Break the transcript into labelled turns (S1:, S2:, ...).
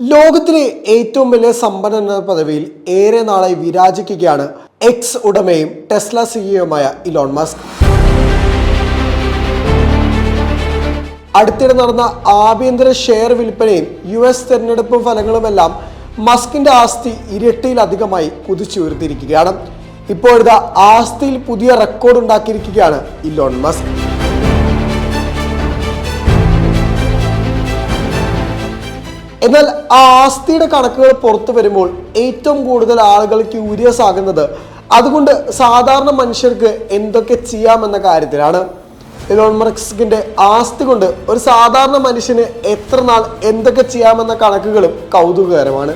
S1: ലോകത്തിലെ ഏറ്റവും വലിയ സമ്പന്നൻ എന്ന പദവിയിൽ ഏറെ നാളായി വിരാജിക്കുകയാണ് എക്സ് ഉടമയും ടെസ്ല സിഇഒയുമായ ഇലോൺ മസ്ക് അടുത്തിടെ നടന്ന ആഭ്യന്തര ഷെയർ വിൽപ്പനയും യു എസ് തെരഞ്ഞെടുപ്പ് ഫലങ്ങളുമെല്ലാം മസ്കിന്റെ ആസ്തി ഇരട്ടിയിലധികമായി കുതിച്ചുയർത്തിയിരിക്കുകയാണ്. ഇപ്പോഴത്തെ ആസ്തിയിൽ പുതിയ റെക്കോർഡ് ഉണ്ടാക്കിയിരിക്കുകയാണ് ഇലോൺ മസ്ക് എന്നാൽ ആ ആസ്തിയുടെ കണക്കുകൾ പുറത്തു വരുമ്പോൾ ഏറ്റവും കൂടുതൽ ആളുകൾ ക്യൂരിയസ് ആകുന്നത് അതുകൊണ്ട് സാധാരണ മനുഷ്യർക്ക് എന്തൊക്കെ ചെയ്യാമെന്ന കാര്യത്തിലാണ്. ഇലോൺ മസ്കിന്റെ ആസ്തി കൊണ്ട് ഒരു സാധാരണ മനുഷ്യന് എത്ര നാൾ എന്തൊക്കെ ചെയ്യാമെന്ന കണക്കുകളും കൗതുകകരമാണ്.